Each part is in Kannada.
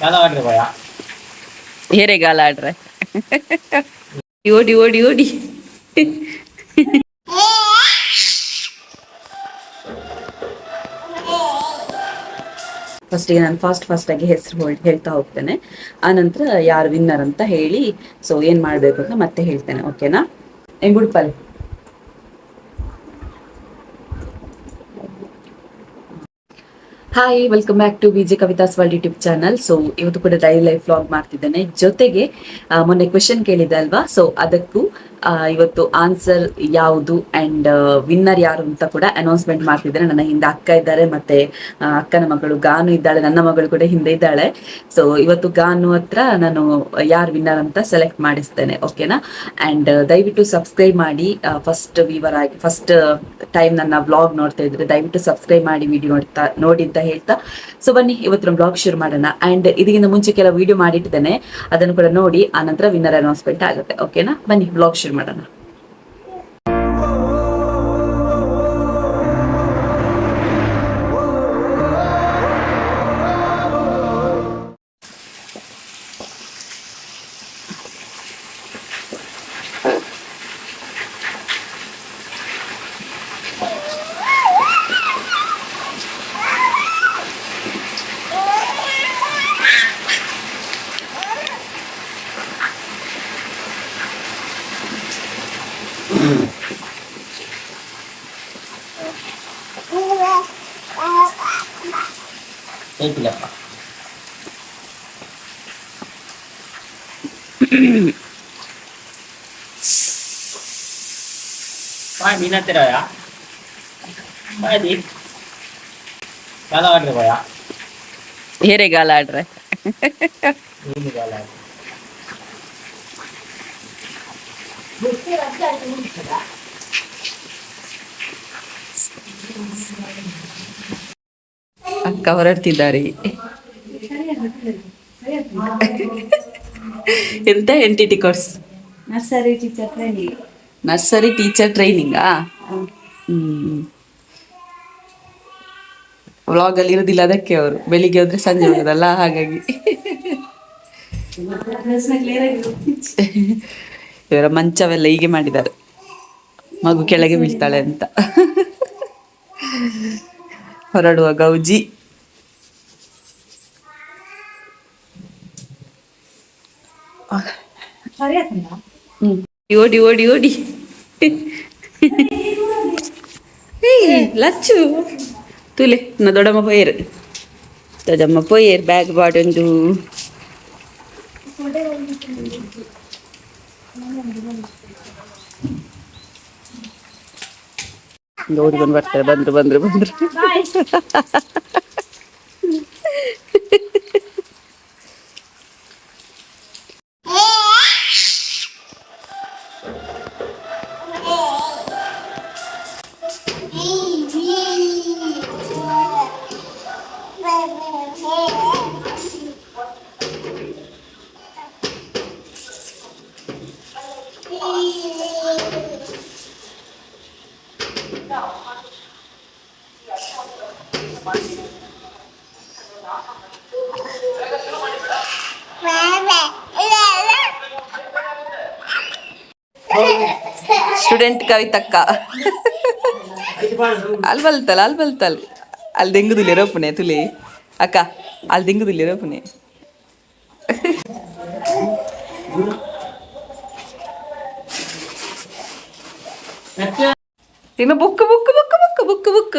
ಯಾವ್ದೋ ಆಡ್ರಿ ಓಡಿ ಓಡಿ ಓಡಿ. ಫಸ್ಟಿಗೆ ನಾನು ಫಾಸ್ಟ್ ಫಾಸ್ಟಾಗಿ ಹೆಸರು ಹೊಳ್ ಹೇಳ್ತಾ ಹೋಗ್ತೇನೆ. ಆನಂತರ ಯಾರು ವಿನ್ನರ್ ಅಂತ ಹೇಳಿ ಸೊ ಏನ್ ಮಾಡಬೇಕು ಅಂತ ಮತ್ತೆ ಹೇಳ್ತೇನೆ ಓಕೆನಾ ಎಂಗುಡ್ಪಲ್ hi welcome back to Viji Kavitha's world YouTube channel so ಇವತ್ತು ಕೂಡ ಡೈಲಿ ಲೈಫ್ ವ್ಲಾಗ್ ಮಾಡ್ತಿದ್ದೇನೆ. ಜೊತೆಗೆ ಮೊನ್ನೆ ಕ್ವೆಶನ್ ಕೇಳಿದೆ ಅಲ್ವಾ? ಸೊ ಅದಕ್ಕೂ ಇವತ್ತು ಆನ್ಸರ್ ಯಾವುದು ಅಂಡ್ ವಿನ್ನರ್ ಯಾರು ಅಂತ ಕೂಡ ಅನೌನ್ಸ್ಮೆಂಟ್ ಮಾಡ್ತಿದ್ದಾರೆ. ನನ್ನ ಹಿಂದೆ ಅಕ್ಕ ಇದ್ದಾರೆ ಮತ್ತೆ ಅಕ್ಕನ ಮಗಳು ಗಾನು ಇದ್ದಾಳೆ, ನನ್ನ ಮಗಳು ಕೂಡ ಹಿಂದೆ ಇದ್ದಾಳೆ. ಸೊ ಇವತ್ತು ಗಾನು ಹತ್ರ ನಾನು ಯಾರು ವಿನ್ನರ್ ಅಂತ ಸೆಲೆಕ್ಟ್ ಮಾಡಿಸ್ತೇನೆ ಓಕೆನಾ ಅಂಡ್ ದಯವಿಟ್ಟು ಸಬ್ಸ್ಕ್ರೈಬ್ ಮಾಡಿ ಫಸ್ಟ್ ವಿವರ್ ಆಗಿ ಫಸ್ಟ್ ಟೈಮ್ ನನ್ನ ಬ್ಲಾಗ್ ನೋಡ್ತಾ ಇದ್ರೆ ದಯವಿಟ್ಟು ಸಬ್ಸ್ಕ್ರೈಬ್ ಮಾಡಿ ವಿಡಿಯೋ ನೋಡ್ತಾ, ನೋಡಿ ಅಂತ ಹೇಳ್ತಾ. ಸೊ ಬನ್ನಿ ಇವತ್ತಿನ ಬ್ಲಾಗ್ ಶುರು ಮಾಡೋಣ. ಅಂಡ್ ಇದಕ್ಕಿಂತ ಮುಂಚೆ ಕೆಲವು ವಿಡಿಯೋ ಮಾಡಿಟ್ಟಿದ್ದೇನೆ. ಅದನ್ನು ಕೂಡ ನೋಡಿ, ಆನಂತರ ವಿನ್ನರ್ ಅನೌನ್ಸ್ಮೆಂಟ್ ಆಗುತ್ತೆ ಓಕೆನಾ ಬನ್ನಿ ಬ್ಲಾಗ್ ಶುರು ಕ್ಷಮೆಡೋಣ एक लपा पाँच दिन तेरा पाँच दिन। गाला आड़ रहे भैया ये रे गाला आड़ रहे। ये रे गाला आड़ रहे। Thank you. ಅಕ್ಕ ಹೊರಡ್ತಿದ್ದಾರೆ. ಎಂತ N T T course nursery teacher training. Nursery teacher ಟ್ರೈನಿಂಗಾ ಹ್ಮ್. ವ್ಲಾಗ್ ಅಲ್ಲಿ ಇರೋದಿಲ್ಲ ಅದಕ್ಕೆ ಅವರು. ಬೆಳಿಗ್ಗೆ ಹೋದ್ರೆ ಸಂಜೆ ಹೋಗೋದಲ್ಲ ಹಾಗಾಗಿ. ಇವರ ಮಂಚವೆಲ್ಲ ಹೀಗೆ ಮಾಡಿದ್ದಾರೆ. ಮಗು ಕೆಳಗೆ ಬೀಳ್ತಾಳೆ ಅಂತ. ಹೊರಡುವ ಗೌಜಿ. ಹ್ಮ್. ಓಡಿ ಓಡಿ ಓಡಿ ಏಯ್ ಲಚ್ಚು ತುಲೆ ನ ದೊಡ್ಡಮ್ಮ ಪೋಯರ್ ದೊಡ್ಡಮ್ಮ ಪೋಯರ್ ಬ್ಯಾಗ್ ಬಾಡೊಂದು ಓಡಿಕೊಂಡು ಬರ್ತಾರೆ ಬಂದ್ರು ಬಂದ್ರು ಬಂದ್ರು ಸ್ಟೂಡೆಂಟ್ ಕವಿತಕ್ಕ ಅಲ್ಲಿ ಬಲ್ತಲ್ಲ ಅಲ್ಲಿ ಬಲ್ತಲ್ ಅಲ್ಲಿ ದೆಂಗುದಿಲ್ಲ ರೋಪುನೆ ತುಲಿ ಅಕ್ಕ ಅಲ್ಲಿ ದೆಂಗುದಿಲ್ಲ ರೋಪುನೆ ಇನ್ನು book book book book book book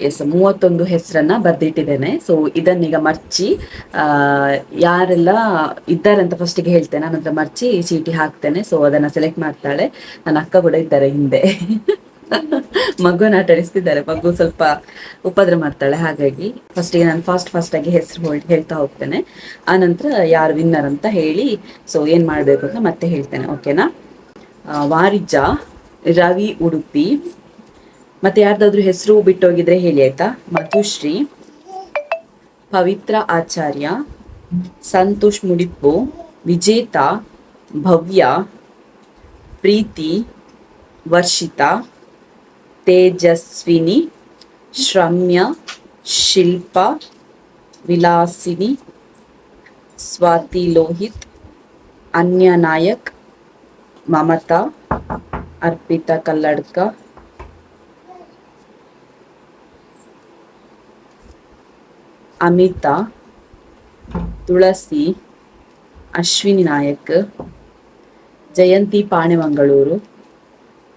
yes ಮೂವತ್ತೊಂದು ಹೆಸರನ್ನ ಬರೆದಿಟ್ಟಿದ್ದೇನೆ. ಸೊ ಇದನ್ನೀಗ ಮರ್ಚಿ ಆ, ಯಾರೆಲ್ಲ ಇದ್ದಾರೆ ಅಂತ ಫಸ್ಟಿಗೆ ಹೇಳ್ತೇನೆ. ಆನಂತರ ಮರ್ಚಿ ಚೀಟಿ ಹಾಕ್ತೇನೆ. ಸೊ ಅದನ್ನ ಸೆಲೆಕ್ಟ್ ಮಾಡ್ತಾಳೆ. ನನ್ನ ಅಕ್ಕ ಕೂಡ ಇದ್ದಾರೆ ಹಿಂದೆ. ಮಗುನ ಆಟಾಡಿಸ್ತಿದ್ದಾರೆ. ಮಗು ಸ್ವಲ್ಪ ಉಪದ್ರ ಮಾಡ್ತಾಳೆ. ಹಾಗಾಗಿ ಫಸ್ಟಿಗೆ ನಾನು ಫಾಸ್ಟ್ ಫಾಸ್ಟ್ ಆಗಿ ಹೆಸರು ಹೊಳ್ ಹೇಳ್ತಾ ಹೋಗ್ತೇನೆ. ಆನಂತರ ಯಾರು ವಿನ್ನರ್ ಅಂತ ಹೇಳಿ ಸೊ ಏನ್ ಮಾಡ್ಬೇಕು ಅಂತ ಮತ್ತೆ ಹೇಳ್ತೇನೆ. ಓಕೆನಾ ಆ, ವಾರಿಜ ರವಿ ಉಡುಪಿ ಮತ್ತೆ ಯಾರ್ದಾದ್ರೂ ಹೆಸರು ಬಿಟ್ಟೋಗಿದ್ರೆ ಹೇಳಿ ಆಯ್ತಾ? ಮಧುಶ್ರೀ, ಪವಿತ್ರ ಆಚಾರ್ಯ, ಸಂತೋಷ್ ಮುಡಿಪು, ವಿಜೇತ, ಭವ್ಯ, ಪ್ರೀತಿ, ವರ್ಷಿತಾ, ತೇಜಸ್ವಿನಿ, ಶ್ರಮ್ಯ, ಶಿಲ್ಪ, ವಿಲಾಸಿನಿ, ಸ್ವಾತಿ ಲೋಹಿತ್, ಅನ್ಯ ನಾಯಕ್, ಮಮತಾ, ಅರ್ಪಿತಾ ಕಲ್ಲಡ್ಕ ಅಮಿತಾ, ತುಳಸಿ, ಅಶ್ವಿನಿ ನಾಯಕ್, ಜಯಂತಿ ಪಾಣೆಮಂಗಳೂರು,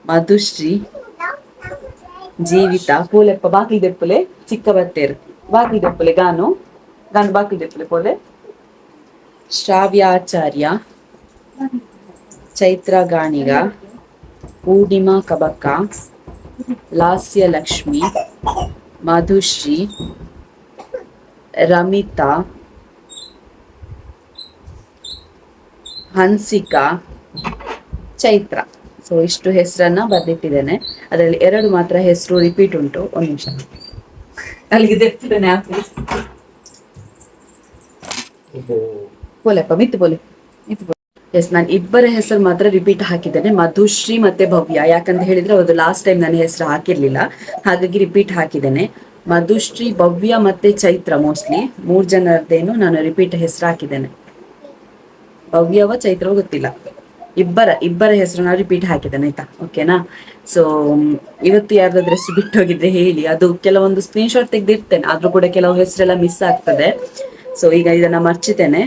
ಮಧುಶ್ರೀ, ಜೀವಿತ, ಪೂಲೆಪ್ಪ ಬಾಕಿ ದೆಪ್ಪುಲೆ ಚಿಕ್ಕ ಬತ್ತೇರು ಬಾಕಿ ದೆಪ್ಪುಲೆ ಗಾನು ಗಾನು ಬಾಕಿ ದೆಪ್ಪುಲೆ ಪೋಲೆ. ಶ್ರಾವ್ಯಾಚಾರ್ಯ, ಚೈತ್ರ ಗಾಣಿಗ, ಪೂರ್ಣಿಮಾ ಕಬಕ್ಕ ಲಾಸ್ಯ ಲಕ್ಷ್ಮಿ, ಮಧುಶ್ರೀ ರಮಿತಾ ಹನ್ಸಿಕಾ ಚೈತ್ರ. ಸೊ ಇಷ್ಟು ಹೆಸರನ್ನ ಬರ್ದಿಟ್ಟಿದ್ದೇನೆ. ಅದರಲ್ಲಿ ಎರಡು ಮಾತ್ರ ಹೆಸರು ರಿಪೀಟ್ ಉಂಟು. ಒಂದು ನಿಮಿಷ. ಅಲ್ಲಿಗೆ ಬೋಲೆಪ್ಪ ಮಿತ್ ಬೋಲೆ ಎಸ್ ನಾನು ಇಬ್ಬರ ಹೆಸರು ಮಾತ್ರ ರಿಪೀಟ್ ಹಾಕಿದ್ದೇನೆ. ಮಧುಶ್ರೀ ಮತ್ತೆ ಭವ್ಯ. ಯಾಕಂತ ಹೇಳಿದ್ರೆ ಅವರು ಲಾಸ್ಟ್ ಟೈಮ್ ನಾನು ಹೆಸರು ಹಾಕಿರ್ಲಿಲ್ಲ. ಹಾಗಾಗಿ ರಿಪೀಟ್ ಹಾಕಿದ್ದೇನೆ. ಮಧುಶ್ರೀ, ಭವ್ಯ ಮತ್ತೆ ಚೈತ್ರ ಮೋಸ್ಟ್ಲಿ ಮೂರ್ ಜನರದ್ದೇನು ನಾನು ರಿಪೀಟ್ ಹೆಸರು ಹಾಕಿದ್ದೇನೆ ಭವ್ಯವ, ಚೈತ್ರವ ಗೊತ್ತಿಲ್ಲ. ಇಬ್ಬರ ಇಬ್ಬರ ಹೆಸರು ನಾನು ರಿಪೀಟ್ ಹಾಕಿದ್ದೇನೆ, ಆಯ್ತಾ? ಓಕೆನಾ ಸೊ ಇವತ್ತು ಯಾರ್ದಾದ್ರೆ ಹೆಸರು ಬಿಟ್ಟೋಗಿದ್ರೆ ಹೇಳಿ. ಅದು ಕೆಲವೊಂದು ಸ್ಕ್ರೀನ್ ಶಾಟ್ ತೆಗೆದಿರ್ತೇನೆ ಆದ್ರೂ ಕೂಡ ಕೆಲವು ಹೆಸರೆಲ್ಲ ಮಿಸ್ ಆಗ್ತದೆ. ಸೊ ಈಗ ಇದನ್ನ ಮರ್ಚಿತೇನೆ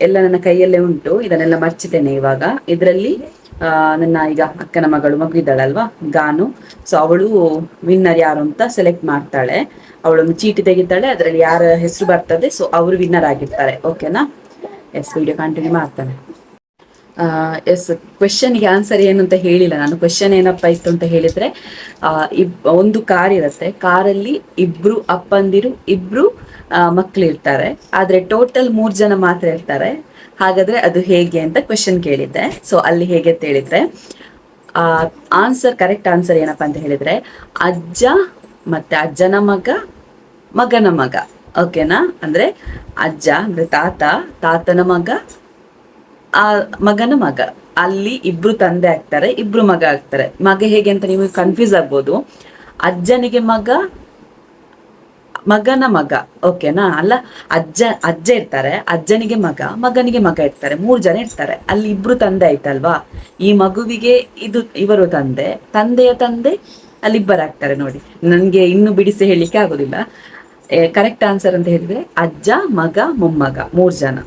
ಎಲ್ಲ ನನ್ನ ಕೈಯಲ್ಲೇ ಉಂಟು. ಇದನ್ನೆಲ್ಲ ಮರ್ಚಿತೇನೆ ಇವಾಗ. ಇದರಲ್ಲಿ ನನ್ನ ಈಗ ಅಕ್ಕನ ಮಗಳು ಮಗು ಇದ್ದಾಳಲ್ವಾ ಗಾನು. ಸೊ ಅವಳು ವಿನ್ನರ್ ಯಾರು ಅಂತ ಸೆಲೆಕ್ಟ್ ಮಾಡ್ತಾಳೆ. ಅವಳೊಂದು ಚೀಟಿ ತೆಗಿತಾಳೆ. ಅದರಲ್ಲಿ ಯಾರ ಹೆಸರು ಬರ್ತದೆ ಸೊ ಅವರು ವಿನ್ನರ್ ಆಗಿರ್ತಾರೆ. ಓಕೆನಾ ಎಸ್ ವಿಡಿಯೋ ಕಂಟಿನ್ಯೂ ಮಾಡ್ತಾನೆ. ಎಸ್ ಕ್ವೆಶನ್ಗೆ ಆನ್ಸರ್ ಏನು ಅಂತ ಹೇಳಿಲ್ಲ ನಾನು. ಕ್ವೆಶನ್ ಏನಪ್ಪ ಇತ್ತು ಅಂತ ಹೇಳಿದ್ರೆ ಇಬ್, ಒಂದು ಕಾರ್ ಇರುತ್ತೆ. ಕಾರಲ್ಲಿ ಇಬ್ರು ಅಪ್ಪಂದಿರು, ಇಬ್ರು ಮಕ್ಕಳು ಇರ್ತಾರೆ ಆದ್ರೆ ಟೋಟಲ್ ಮೂರ್ ಜನ ಮಾತ್ರ ಇರ್ತಾರೆ. ಹಾಗಾದ್ರೆ ಅದು ಹೇಗೆ ಅಂತ ಕ್ವೆಶನ್ ಕೇಳಿದ್ದೆ. ಸೊ ಅಲ್ಲಿ ಹೇಗೆ ಅಂತ ಹೇಳಿದ್ರೆ, ಆ ಆನ್ಸರ್ ಕರೆಕ್ಟ್ ಆನ್ಸರ್ ಏನಪ್ಪಾ ಅಂತ ಹೇಳಿದ್ರೆ, ಅಜ್ಜ ಮತ್ತೆ ಅಜ್ಜನ ಮಗ, ಮಗನ ಮಗ. ಓಕೆನಾ ಅಂದ್ರೆ ಅಜ್ಜ, ಅಂದ್ರೆ ತಾತ, ತಾತನ ಮಗ, ಆ, ಮಗನ ಮಗ. ಅಲ್ಲಿ ಇಬ್ರು ತಂದೆ ಆಗ್ತಾರೆ, ಇಬ್ರು ಮಗ ಆಗ್ತಾರೆ. ಮಗ ಹೇಗೆ ಅಂತ ನೀವು ಕನ್ಫ್ಯೂಸ್ ಆಗ್ಬೋದು. ಅಜ್ಜನಿಗೆ ಮಗ ಮಗನ ಮಗ, ಓಕೆನಾ? ಅಲ್ಲ, ಅಜ್ಜ ಅಜ್ಜ ಇರ್ತಾರೆ, ಅಜ್ಜನಿಗೆ ಮಗ, ಮಗನಿಗೆ ಮಗ ಇರ್ತಾರೆ, ಮೂರ್ ಜನ ಇರ್ತಾರೆ. ಅಲ್ಲಿ ಇಬ್ರು ತಂದೆ ಆಯ್ತಲ್ವಾ? ಈ ಮಗುವಿಗೆ ಇದು, ಇವರು ತಂದೆ, ತಂದೆಯ ತಂದೆ ಅಲ್ಲಿ ಇಬ್ಬರಾಗ್ತಾರೆ ನೋಡಿ. ನನ್ಗೆ ಇನ್ನು ಬಿಡಿಸಿ ಹೇಳಲಿಕ್ಕೆ ಆಗುದಿಲ್ಲ. ಕರೆಕ್ಟ್ ಆನ್ಸರ್ ಅಂತ ಹೇಳಿದ್ರೆ ಅಜ್ಜ, ಮಗ, ಮೊಮ್ಮಗ, ಮೂರ್ ಜನ.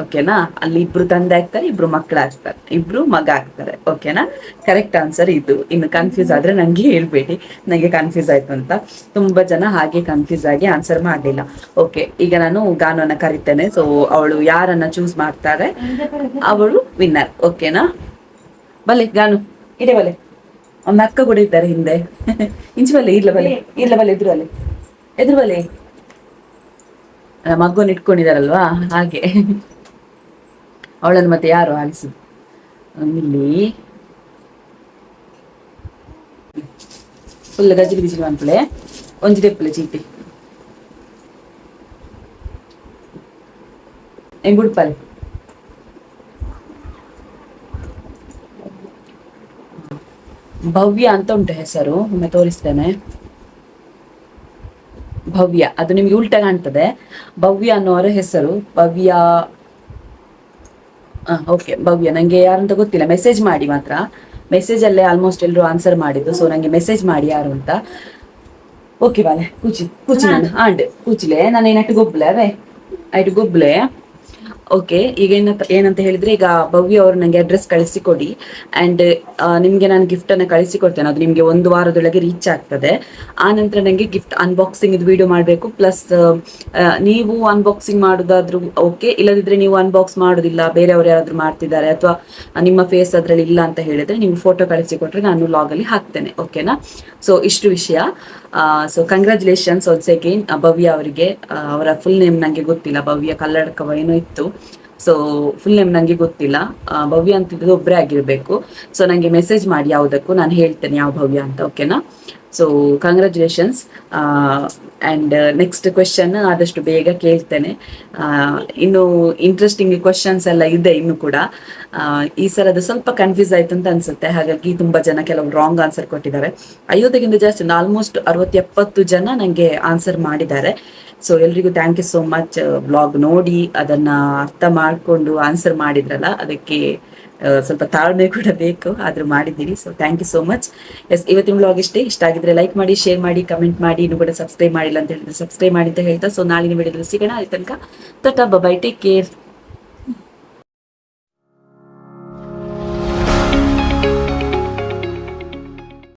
ಓಕೆನಾ? ಅಲ್ಲಿ ಇಬ್ರು ತಂದೆ ಆಗ್ತಾರೆ, ಇಬ್ರು ಮಕ್ಕಳು ಆಗ್ತಾರೆ. ಇಬ್ರು ಮಗ ಆಗ್ತಾರೆ. ಓಕೆನಾ? ಕರೆಕ್ಟ್ ಆನ್ಸರ್ ಇದು. ಇನ್ನು ಕನ್ಫ್ಯೂಸ್ ಆದ್ರೆ ನಂಗೆ ಹೇಳ್ಬೇಡಿ. ನಂಗೆ ಕನ್ಫ್ಯೂಸ್ ಆಯ್ತು ಅಂತ. ತುಂಬಾ ಜನ ಹಾಗೆ ಕನ್ಫ್ಯೂಸ್ ಆಗಿ ಆನ್ಸರ್ ಮಾಡಲಿಲ್ಲ. ಓಕೆ ಈಗ ನಾನು ಗಾನವನ್ನ ಕರಿತೇನೆ. ಸೊ ಅವಳು ಯಾರನ್ನ ಚೂಸ್ ಮಾಡ್ತಾರೆ, ಅವಳು ವಿನ್ನರ್ ಓಕೆನಾ ಬಲೆ ಗಾನು. ಇದೆ ಬಲೆ ಒಂದು ಅಕ್ಕ ಕೂಡ ಇದ್ದಾರೆ ಹಿಂದೆ. ಇಂಚು ಬಲೆ ಇಲ್ಲ ಬಲೆ ಇಲ್ಲ ಬಲೆ ಎದುರು ಬಲೆ ಎದುರು ಬಲೆ ಮಗುನ್ ಇಟ್ಕೊಂಡಿದಾರಲ್ವಾ? ಹಾಗೆ. ಅವಳನ್ನು ಮತ್ತೆ ಯಾರು ಆಲಿಸುದು? ಇಲ್ಲಿ. ಫುಲ್ ಗಜ್ಜಿ ಬಿಸಿಲು ಅನ್ಕೊಳ್ಳೆ ಒಂಜಿ ತೆಪ್ಪಲೆ ಚೀಟಿ. ಹೆಂಗ್ ಉಡ್ಪಲೆ ಭವ್ಯ ಅಂತ ಉಂಟು ಹೆಸರು. ಒಮ್ಮೆ ತೋರಿಸ್ತೇನೆ. ಭವ್ಯ. ಅದು ನಿಮ್ಗೆ ಉಲ್ಟಾ ಕಾಣ್ತದೆ. ಭವ್ಯ ಅನ್ನೋರ ಹೆಸರು. ಭವ್ಯ ಓಕೆ ಭವ್ಯ ನಂಗೆ ಯಾರಂತ ಗೊತ್ತಿಲ್ಲ. ಮೆಸೇಜ್ ಮಾಡಿ ಮಾತ್ರ. ಮೆಸೇಜ್ ಅಲ್ಲೇ ಆಲ್ಮೋಸ್ಟ್ ಎಲ್ಲರೂ ಆನ್ಸರ್ ಮಾಡಿದ್ದು. ಸೊ ನಂಗೆ ಮೆಸೇಜ್ ಮಾಡಿ ಯಾರು ಅಂತ. ಓಕೆ ಬಾಲೆ. ಕೂಚಿ ಕೂಚಿ ನಾನು. ಆಂಡ್ ಕೂಚಿಲೆ ನಾನು ಏನಟ್ಟು ಗೊಬ್ಬಲೆ ಅವೇ? ಆಯ್ತು ಗೊಬ್ಬಲೆ. ಓಕೆ ಈಗ ಏನಂತ ಏನಂತ ಹೇಳಿದ್ರೆ ಈಗ ಭವ್ಯ ಅವರು ನನಗೆ ಅಡ್ರೆಸ್ ಕಳಿಸಿಕೊಡಿ. ಅಂಡ್ ನಿಮ್ಗೆ ನಾನು ಗಿಫ್ಟ್ ಅನ್ನ ಕಳಿಸಿ ಕೊಡ್ತೇನೆ ಅದು ನಿಮ್ಗೆ ಒಂದು ವಾರದೊಳಗೆ ರೀಚ್ ಆಗ್ತದೆ. ಆ ನಂತರ ನನಗೆ ಗಿಫ್ಟ್ ಅನ್ಬಾಕ್ಸಿಂಗ್ ಇದು ವಿಡಿಯೋ ಮಾಡಬೇಕು. ಪ್ಲಸ್ ನೀವು ಅನ್ಬಾಕ್ಸಿಂಗ್ ಮಾಡೋದಾದ್ರೂ ಓಕೆ ಇಲ್ಲದಿದ್ರೆ ನೀವು ಅನ್ಬಾಕ್ಸ್ ಮಾಡೋದಿಲ್ಲ. ಬೇರೆಯವರು ಯಾರಾದ್ರೂ ಮಾಡ್ತಿದ್ದಾರೆ ಅಥವಾ ನಿಮ್ಮ ಫೇಸ್ ಅದ್ರಲ್ಲಿ ಇಲ್ಲ ಅಂತ ಹೇಳಿದ್ರೆ ನೀವು ಫೋಟೋ ಕಳಿಸಿ ಕೊಟ್ರೆ ನಾನು ಲಾಗ್ ಅಲ್ಲಿ ಹಾಕ್ತೇನೆ. ಓಕೆನಾ ಸೊ ಇಷ್ಟು ವಿಷಯ. So congratulations once again Bhavya ಅವರಿಗೆ. ಅವರ ಫುಲ್ ನೇಮ್ ನಂಗೆ ಗೊತ್ತಿಲ್ಲ. ಭವ್ಯ ಕಲ್ಲಡಕವ ಏನೋ ಇತ್ತು. ಸೊ ಫುಲ್ ನೇಮ್ ನಂಗೆ ಗೊತ್ತಿಲ್ಲ. ಭವ್ಯ ಅಂತಿದ್ದು ಒಬ್ಬರೇ ಆಗಿರ್ಬೇಕು. ಸೊ ನಂಗೆ ಮೆಸೇಜ್ ಮಾಡಿ ಯಾವುದಕ್ಕೂ ನಾನು ಹೇಳ್ತೇನೆ ಯಾವ ಭವ್ಯ ಅಂತ ಓಕೆನಾ so congratulations and next question ಆದಷ್ಟು ಬೇಗ ಕೇಳ್ತೇನೆ. ಇನ್ನು ಇಂಟ್ರೆಸ್ಟಿಂಗ್ ಕ್ವೆಶನ್ಸ್ ಎಲ್ಲ ಇದೆ ಇನ್ನು ಕೂಡ. ಈ ಸಲ ಅದು ಸ್ವಲ್ಪ ಕನ್ಫ್ಯೂಸ್ ಆಯ್ತು ಅಂತ ಅನ್ಸುತ್ತೆ. ಹಾಗಾಗಿ ತುಂಬಾ ಜನ ಕೆಲವು ರಾಂಗ್ ಆನ್ಸರ್ ಕೊಟ್ಟಿದ್ದಾರೆ. ಐವತ್ತಕ್ಕಿಂತ ಜಾಸ್ತಿ ಆಲ್ಮೋಸ್ಟ್ ಅರವತ್ತು ಎಪ್ಪತ್ತು ಜನ ನನಗೆ ಆನ್ಸರ್ ಮಾಡಿದ್ದಾರೆ. ಸೊ ಎಲ್ರಿಗೂ thank you so much blog ನೋಡಿ ಅದನ್ನ ಅರ್ಥ ಮಾಡಿಕೊಂಡು ಆನ್ಸರ್ ಮಾಡಿದ್ರಲ್ಲ ಅದಕ್ಕೆ ಆ, ಸ್ವಲ್ಪ ತಾಳ್ಮೆ ಕೂಡ ಬೇಕು ಆದ್ರೂ ಮಾಡಿದ್ದೀರಿ. So thank you so much yes ಇವತ್ತಿನ ಬ್ಲಾಗ್ ಇಷ್ಟೇ. ಇಷ್ಟ ಆಗಿದ್ರೆ ಲೈಕ್ ಮಾಡಿ ಶೇರ್ ಮಾಡಿ ಕಮೆಂಟ್ ಮಾಡಿ ಇನ್ನು ಕೂಡ ಸಬ್ಸ್ಕ್ರೈಬ್ ಮಾಡಿಲ್ಲ ಅಂತ ಹೇಳಿದ್ರೆ ಸಬ್ಸ್ಕ್ರೈಬ್ ಮಾಡಿ ಅಂತ ಹೇಳ್ತಾ. ಸೊ ನಾಳಿನ ವಿಡಿಯೋದಲ್ಲಿ ಸಿಗೋಣ. ಅಲ್ಲಿ ತನಕ ಬೈ ಟೇಕ್ ಕೇರ್